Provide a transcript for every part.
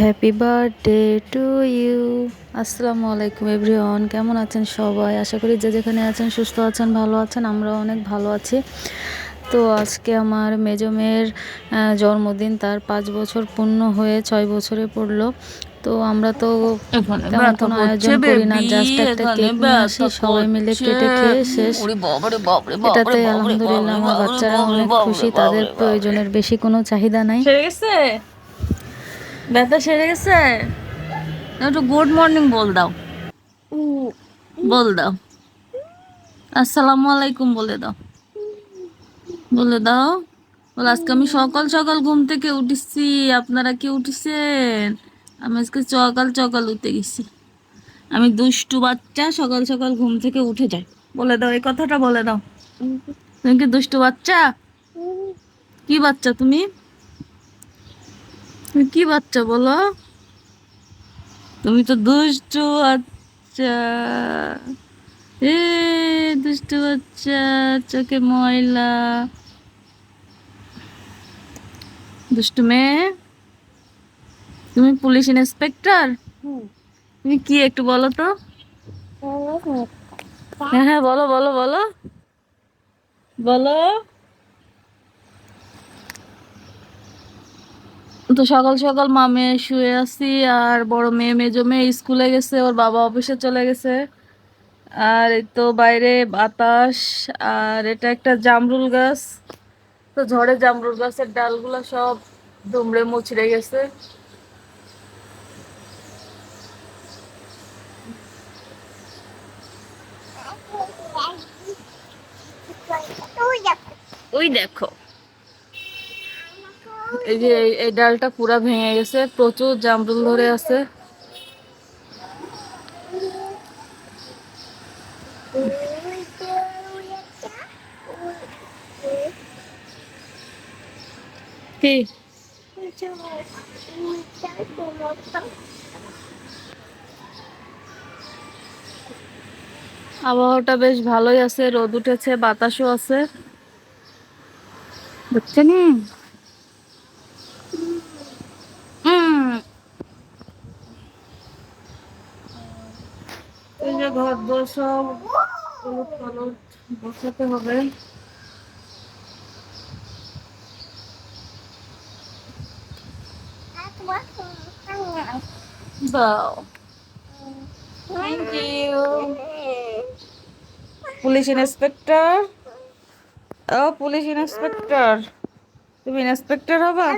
Happy birthday to you আসসালামু আলাইকুম everyone কেমন আছেন সবাই? আশা করি যে যেখানে আছেন সুস্থ আছেন ভালো আছেন আমরাও অনেক ভালো আছি। তো আজকে আমার মেজো মেয়ের জন্মদিন তার পাঁচ বছর পূর্ণ হয়ে ছয় বছরে পড়ল। তো আমরা তো তেমন কোনো আয়োজন করি না জাস্ট একটা কেক নিয়ে আসি সবাই মিলে কেটে খেয়ে শেষ। এটাতে আলহামদুলিল্লাহ আমার বাচ্চারা অনেক খুশি তাদের প্রয়োজনের বেশি কোনো চাহিদা নাই। ব্যথা সেরে গেছে? একটু গুড মর্নিং বল দাও। বল দাও। আসসালামু আলাইকুম বলে দাও। বলে দাও। বল, আজকে আমি সকাল সকাল ঘুম থেকে উঠেছি। আপনারা কি উঠেছেন? আমি আজকে সকাল সকাল উঠে গেছি। আমি দুষ্টু বাচ্চা, সকাল সকাল ঘুম থেকে উঠে যাই। বলে দাও, এই কথাটা বলে দাও। তুমি কি দুষ্টু বাচ্চা? কি বাচ্চা তুমি? তুমি কি বাচ্চা বলো? তুমি তো দুষ্টু বাচ্চা। এ দুষ্টু বাচ্চা চোখে ময়লা। দুষ্টু মেয়ে তুমি পুলিশ ইন্সপেক্টর? তুমি কি একটু বলো তো? হ্যাঁ হ্যাঁ বলো বলো বলো। বলো। তো সকাল সকাল মামে শুয়ে আছি আর বড় মেয়ে মেজো মেয়ে স্কুলে গেছে, ওর বাবা অফিসে চলে গেছে। আর এই তো বাইরে বাতাস, আর এটা একটা জামরুল গাছ। তো ঝড়ে জামরুল গাছের ডালগুলো সব দুমড়ে মুচড়ে গেছে। ওই দেখো। এই যে এই- ডালটা পুরা ভেঙে গেছে, প্রচুর জামরুল ধরে আছে। আবহাওয়াটা বেশ ভালোই আছে, রোদ উঠেছে, বাতাসও আছে। বুঝছেন এই ঘর দোর সব উলট পালট বসাতে হবে। Thank you police inspector? O police inspector. তুমি ইন্সপেক্টর হবে?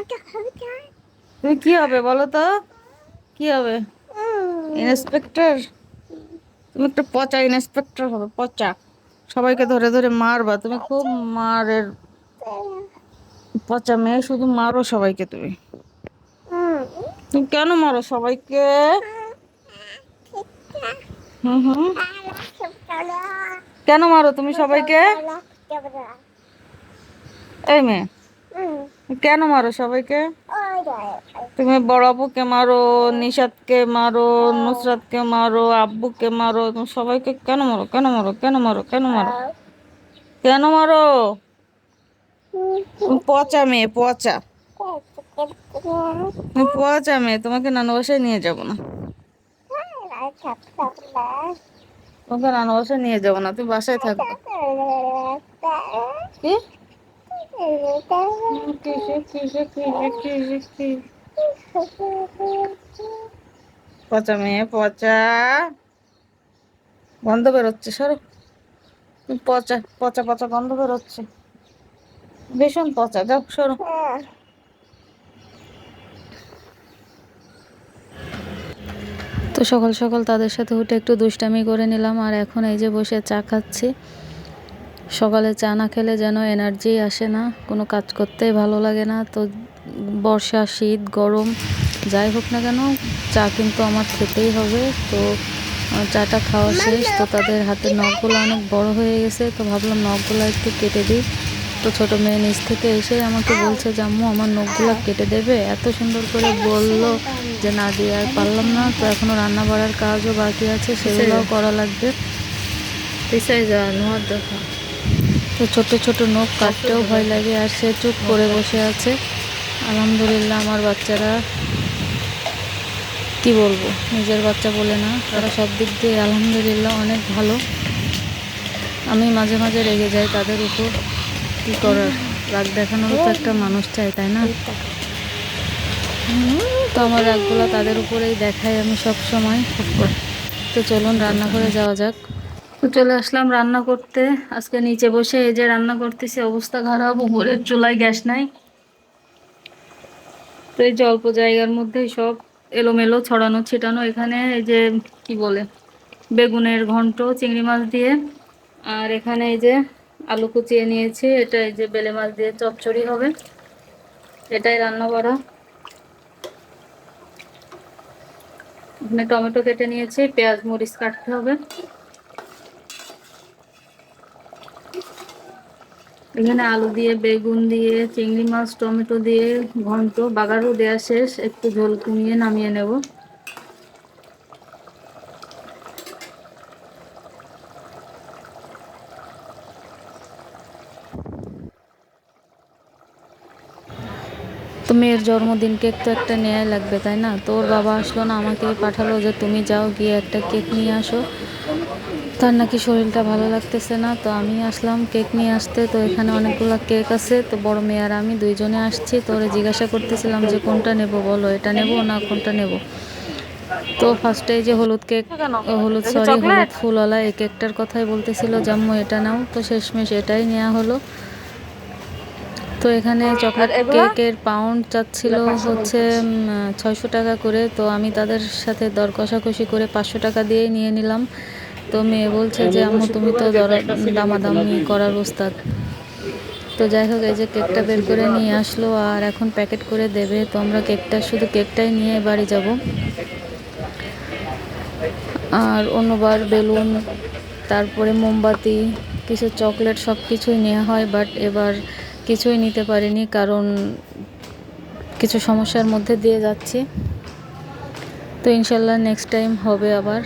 তুমি কি হবে বলো তো? কি হবে? ইন্সপেক্টর? তুমি একটা পচা ইন্সপেক্টর হবে, পচা। সবাইকে ধরে ধরে মারবা, তুমি খুব মারের পচা মেয়ে, শুধু মারো সবাইকে তুমি তুমি। কেন মারো সবাইকে? হুম হুম। কেন মারো তুমি সবাইকে? এই মেয়ে। কেন মারো সবাইকে? তুমি বড় আপুকে মারো নিশাদকে মারো, নুসরাতকে মারো, আব্বুকে মারো, তুমি সবাইকে কেন মারো কেন মারো কেন মারো কেন মারো? কেন মারো? পচা মেয়ে, পচা। পচা মেয়ে, তোমাকে নানু বাসায় নিয়ে যাব না। তোমাকে নানু বাসায় নিয়ে যাব না, তুমি বাসায় থাকবে। কি? পচা মেয়ে, পচা। গন্ধ বেরোচ্ছে, সরো। পচা পচা পচা গন্ধ বেরোচ্ছে। ভীষণ পচা, যাও, সরো। তো সকাল সকাল তাদের সাথে উঠে একটু দুষ্টামি করে নিলাম, আর এখন এই যে বসে চা খাচ্ছি। সকালে চা না খেলে যেন এনার্জি আসে না, কোনো কাজ করতেই ভালো লাগে না। তো বর্ষা, শীত, গরম, যাই হোক না কেন, চা কিন্তু আমার খেতেই হবে। তো চাটা খাওয়া শেষ। তো তাদের হাতের নখগুলো অনেক বড় হয়ে গেছে। তো ভাবলাম নখগুলো একটু কেটে দিই। তো ছোটো মেয়ে নিচ থেকে এসে আমাকে বলছে, যে আম্মু, আমার নখগুলো কেটে দেবে। এত সুন্দর করে বলল যে, না দিয়ে আর পারলাম না। তো এখনও রান্না বাড়ার কাজও বাকি আছে। সেগুলোও করা লাগবে। পিছায় যা নোয়ার দেখা। তো ছোট ছোট নখ কাটতেও ভয় লাগে আর সে চুপ করে বসে আছে। আলহামদুলিল্লাহ আমার বাচ্চারা কি বলব নিজের বাচ্চা বলে না তারা সব দিক দিয়ে আলহামদুলিল্লাহ অনেক ভালো। আমি মাঝে মাঝে রেগে যাই তাদের উপর কী করার? রাগ দেখানোরও তো একটা মানুষ চাই তাই না? তো আমার রাগগুলো তাদের উপরেই দেখাই আমি সব সময় তো চলুন রান্না করে যাওয়া যাক। তো চলে আসলাম রান্না করতে। আজকে নিচে বসে এই যে রান্না করতেছি, অবস্থা খারাপ, উপরের চুলায় গ্যাস নাই। তো এই যে অল্প জায়গার মধ্যেই সব এলোমেলো, ছড়ানো, ছিটানো। এখানে এই যে কি বলে, বেগুনের ঘন্ট, চিংড়ি মাছ দিয়ে। আর এখানে এই যে আলু কুচিয়ে নিয়েছি। এটা এই যে বেলে মাছ দিয়ে চচ্চড়ি হবে। এটাই রান্না করা। এখানে টমেটো কেটে নিয়েছি, পেঁয়াজ মরিচ কাটতে হবে। এখানে আলু দিয়ে, বেগুন দিয়ে, চিংড়ি মাছ, টমেটো দিয়ে, ঘন্ট বাগারও দেওয়া শেষ। একটু ঝোল কমিয়ে নামিয়ে নেব। তো মেয়ের জন্মদিন কেক তো একটা নেওয়াই লাগবে, তাই না? তোর বাবা আসলো না আমাকে পাঠালো যে তুমি যাও গিয়ে একটা কেক নিয়ে আসো। তার নাকি শরীরটা ভালো লাগতেছে না তো আমি আসলাম কেক নিয়ে আসতে। তো এখানে অনেকগুলো কেক আছে তো বড় মেয়ে আর আমি দুইজনে আসছি। তো ওরা জিজ্ঞাসা করতেছিলাম যে কোনটা নেব বলো এটা নেব না কোনটা নেব। তো ফার্স্টে যে হলুদ কেক হলুদ সরি হলুদ ফুলওয়ালা এই কেকটার কথাই বলতেছিল জাম্মু এটা নাও। তো শেষমেশ এটাই নেওয়া হলো। তো এখানে চকলেট কেকের পাউন্ড চাচ্ছিল হচ্ছে ছয়শো টাকা করে। তো আমি তাদের সাথে দর কষাকষি করে পাঁচশো টাকা দিয়েই নিয়ে নিলাম। তো মেয়ে বলছে যে, আম্মু, তুমি তো দামাদামি করার ওস্তাদ। তো যাই হোক, এই যে কেকটা বের করে নিয়ে আসলো আর এখন প্যাকেট করে দেবে। তো আমরা কেকটা, শুধু কেকটাই নিয়ে বাড়ি যাব। আর অন্যবার বেলুন, তারপরে মোমবাতি, কিছু চকলেট সব কিছুই নেওয়া হয়, বাট এবার কিছুই নিতে পারিনি কারণ কিছু সমস্যার মধ্যে দিয়ে যাচ্ছি। তো ইনশাল্লাহ নেক্সট টাইম হবে আবার।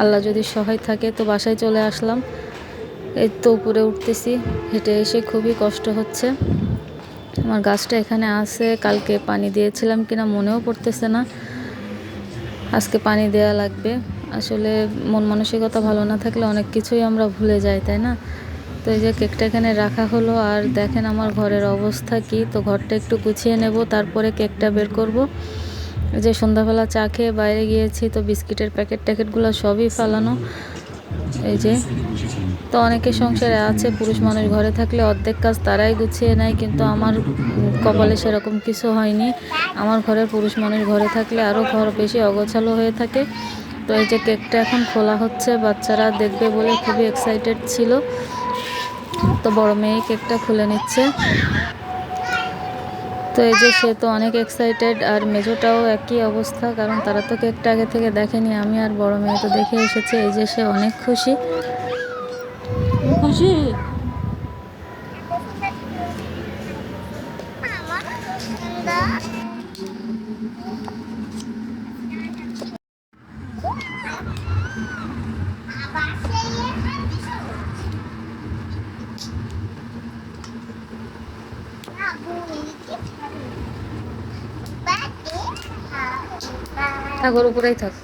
আল্লাহ যদি সহায় থাকে, তো বাসায় চলে আসলাম। এই তো উপরে উঠতেছি, হেঁটে এসে খুবই কষ্ট হচ্ছে। আমার গাছটা এখানে আছে, কালকে পানি দিয়েছিলাম কিনা মনেও পড়তেছে না। আজকে পানি দেওয়া লাগবে। আসলে মন মানসিকতা ভালো না থাকলে অনেক কিছুই আমরা ভুলে যাই, তাই না? তো এই যে কেকটা এখানে রাখা হলো, আর দেখেন আমার ঘরের অবস্থা কি। তো ঘরটা একটু গুছিয়ে নেব, তারপরে কেকটা বের করব। যে সন্ধ্যাবেলা চা খেয়ে বাইরে গিয়েছি, তো বিস্কিটের প্যাকেট ট্যাকেটগুলো সবই ফালানো। এই যে, তো অনেকে সংসারে আছে, পুরুষ মানুষ ঘরে থাকলে অর্ধেক কাজ তারাই গুছিয়ে নেয়, কিন্তু আমার কপালে সেরকম কিছু হয়নি। আমার ঘরের পুরুষ মানুষ ঘরে থাকলে আরও ঘর বেশি অগোছালো হয়ে থাকে। তো এই যে কেকটা এখন খোলা হচ্ছে, বাচ্চারা দেখবে বলে খুবই এক্সাইটেড ছিল। তো বড় মেয়ে কেকটা খুলে নিচ্ছে। তো এই যে সে তো অনেক এক্সাইটেড আর মেজোটাও একই অবস্থা কারণ তারা তো কেকটা আগে থেকে দেখেনি আমি আর বড় মেয়ে তো দেখে এসেছে এই যে সে অনেক খুশি। খুশি? ঠাকুর উপরেই থাক।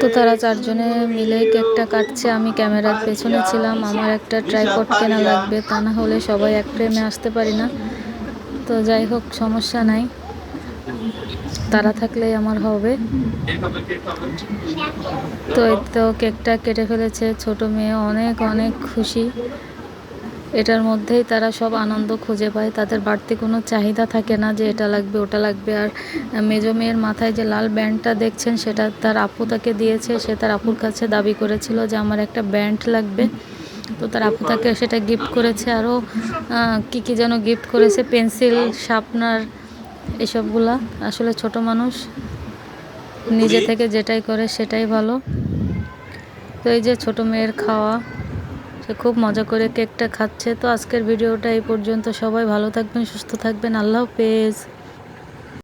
তো তারা চারজনে মিলে কেকটা কাটছে, আমি ক্যামেরার পেছনে ছিলাম, আমার একটা ট্রাইপড কেনা লাগবে, তা না হলে সবাই এক ফ্রেমে আসতে পারি না। তো যাই হোক, সমস্যা নাই। তারা থাকলেই আমার হবে। তো এই তো কেকটা কেটে ফেলেছে, ছোট মেয়ে অনেক অনেক খুশি। এটার মধ্যেই তারা সব আনন্দ খুঁজে পায়। তাদের বাড়তি কোনো চাহিদা থাকে না যে এটা লাগবে ওটা লাগবে। আর মেজো মেয়ের মাথায় যে লাল ব্যান্ডটা দেখছেন সেটা তার আপু তাকে দিয়েছে। সে তার আপুর কাছে দাবি করেছিল যে আমার একটা ব্যান্ড লাগবে। তো তার আপু তাকে সেটা গিফট করেছে। আরও কী কী যেন গিফট করেছে পেন্সিল শার্পনার এসবগুলা। আসলে ছোট মানুষ নিজে থেকে যেটাই করে সেটাই ভালো। তো এই যে ছোট মেয়ের খাওয়া সে খুব মজা করে কেকটা খাচ্ছে। তো আজকের ভিডিওটা এই পর্যন্ত। সবাই ভালো থাকবেন, সুস্থ থাকবেন। আল্লাহ হাফেজ।